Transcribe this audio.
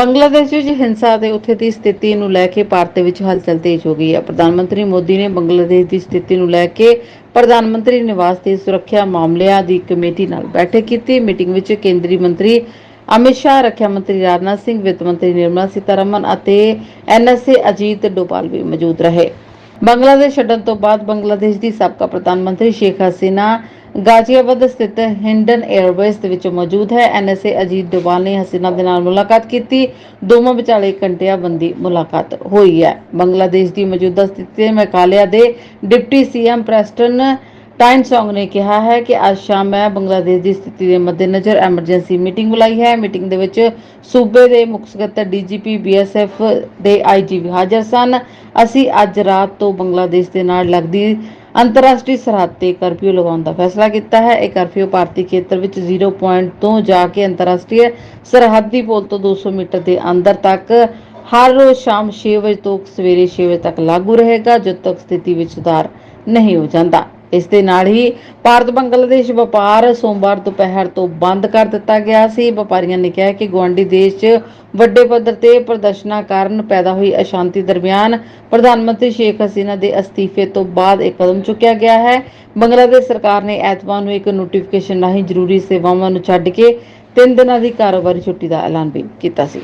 ਬੰਗਲਾਦੇਸ਼ ਵਿੱਚ ਹਿੰਸਾ ਅਤੇ ਉੱਥੇ ਦੀ ਸਥਿਤੀ ਨੂੰ ਲੈ ਕੇ ਭਾਰਤ ਵਿੱਚ ਹਲਚਲ ਤੇਜ਼ ਹੋ ਗਈ ਹੈ। ਪ੍ਰਧਾਨ ਮੰਤਰੀ ਮੋਦੀ ਨੇ ਬੰਗਲਾਦੇਸ਼ ਦੀ ਸਥਿਤੀ ਨੂੰ ਲੈ ਕੇ ਪ੍ਰਧਾਨ ਮੰਤਰੀ ਨਿਵਾਸ ਤੇ ਸੁਰੱਖਿਆ ਮਾਮਲਿਆਂ ਦੀ ਕਮੇਟੀ ਨਾਲ ਬੈਠਕ ਕੀਤੀ। ਮੀਟਿੰਗ ਵਿੱਚ ਕੇਂਦਰੀ ਮੰਤਰੀ ਅਮਿਤ ਸ਼ਾਹ, ਰੱਖਿਆ ਮੰਤਰੀ ਰਾਜਨਾਥ ਸਿੰਘ, ਵਿੱਤ ਮੰਤਰੀ ਨਿਰਮਲਾ ਸੀਤਾਰਮਨ ਅਤੇ ਐਨਐਸਏ ਅਜੀਤ ਡੋਭਾਲ ਵੀ ਮੌਜੂਦ ਰਹੇ। ਬੰਗਲਾਦੇਸ਼ ਛੱਡਣ ਤੋਂ ਬਾਅਦ ਬੰਗਲਾਦੇਸ਼ ਦੀ ਸਾਬਕਾ ਪ੍ਰਧਾਨ ਮੰਤਰੀ ਸ਼ੇਖ ਹਸੀਨਾ ਗਾਜ਼ੀਆਬਾਦ ਸਥਿਤ ਹਿੰਡਨ 에ਅਰਵੇਜ਼ ਦੇ ਵਿੱਚ ਮੌਜੂਦ ਹੈ। ਐਨਐਸਏ ਅਜੀਤ ਡੋਵਾਲ ਨੇ ਹਸੀਨਾ ਦੇ ਨਾਲ ਮੁਲਾਕਾਤ ਕੀਤੀ। ਦੋਵਾਂ ਵਿਚਾਲੇ ਘੰਟਿਆਂ ਮੁਲਾਕਾਤ ਹੋਈ ਹੈ। ਬੰਗਲਾਦੇਸ਼ ਦੀ ਮੌਜੂਦਾ ਸਥਿਤੀ ਤੇ ਮੈਕਾਲਿਆ ਦੇ ਡਿਪਟੀ ਸੀਐਮ ਪ੍ਰੈਸਟਨ ਟਾਈਨਸੌਂਗ ਨੇ ਕਿਹਾ ਹੈ ਕਿ ਅੱਜ ਸ਼ਾਮ ਮੈਂ ਬੰਗਲਾਦੇਸ਼ ਦੀ ਸਥਿਤੀ ਦੇ ਮੱਦੇਨਜ਼ਰ ਐਮਰਜੈਂਸੀ ਮੀਟਿੰਗ ਬੁਲਾਈ ਹੈ। ਮੀਟਿੰਗ ਦੇ ਵਿੱਚ ਸੂਬੇ ਦੇ ਮੁੱਖ ਸਕੱਤਰ ਡੀਜੀਪੀ ਬੀਐਸਐਫ ਦੇ ਆਈਜੀ ਵੀ ਹਾਜ਼ਰ ਸਨ। ਅਸੀਂ ਅੱਜ ਰਾਤ ਤੋਂ ਬੰਗਲਾਦੇਸ਼ ਦੇ ਨਾਲ ਲੱਗਦੀ ਅੰਤਰਰਾਸ਼ਟਰੀ ਸਰਹੱਦ ਤੇ ਕਰਫਿਊ ਲਗਾਉਣ ਦਾ ਫੈਸਲਾ ਕੀਤਾ ਹੈ। ਇਹ ਕਰਫਿਊ ਭਾਰਤੀ ਖੇਤਰ ਵਿੱਚ 0 ਪੁਆਇੰਟ ਤੋਂ ਜਾ ਕੇ ਅੰਤਰਰਾਸ਼ਟਰੀ ਸਰਹੱਦੀ ਪੁਲ ਤੋਂ 200 ਮੀਟਰ ਦੇ ਅੰਦਰ ਤੱਕ ਹਰ ਰੋਜ਼ ਸ਼ਾਮ 6 ਵਜੇ ਤੋਂ ਸਵੇਰੇ 6 ਵਜੇ ਤੱਕ ਲਾਗੂ ਰਹੇਗਾ, ਜਦ ਤੱਕ ਸਥਿਤੀ ਵਿੱਚ ਸੁਧਾਰ ਨਹੀਂ ਹੋ ਜਾਂਦਾ। ਇਸ ਦੇ ਨਾਲ ਹੀ ਭਾਰਤ ਬੰਗਲਾਦੇਸ਼ ਵਪਾਰ ਸੋਮਵਾਰ ਦੁਪਹਿਰ ਤੋਂ ਬੰਦ ਕਰ ਦਿੱਤਾ ਗਿਆ ਸੀ। ਵਪਾਰੀਆਂ ਨੇ ਕਿਹਾ ਕਿ ਗੁਆਂਢੀ ਦੇਸ਼ 'ਚ ਵੱਡੇ ਪੱਧਰ ਤੇ ਪ੍ਰਦਰਸ਼ਨਾਂ ਕਾਰਨ ਪੈਦਾ ਹੋਈ ਅਸ਼ਾਂਤੀ ਦਰਮਿਆਨ ਪ੍ਰਧਾਨ ਮੰਤਰੀ ਸ਼ੇਖ ਹਸੀਨਾ ਦੇ ਅਸਤੀਫੇ ਤੋਂ ਬਾਅਦ ਇਹ ਕਦਮ ਚੁੱਕਿਆ ਗਿਆ ਹੈ। ਬੰਗਲਾਦੇਸ਼ ਸਰਕਾਰ ਨੇ ਐਤਵਾਰ ਨੂੰ ਇੱਕ ਨੋਟੀਫਿਕੇਸ਼ਨ ਰਾਹੀਂ ਜ਼ਰੂਰੀ ਸੇਵਾਵਾਂ ਨੂੰ ਛੱਡ ਕੇ ਤਿੰਨ ਦਿਨਾਂ ਦੀ ਕਾਰੋਬਾਰੀ ਛੁੱਟੀ ਦਾ ਐਲਾਨ ਵੀ ਕੀਤਾ ਸੀ।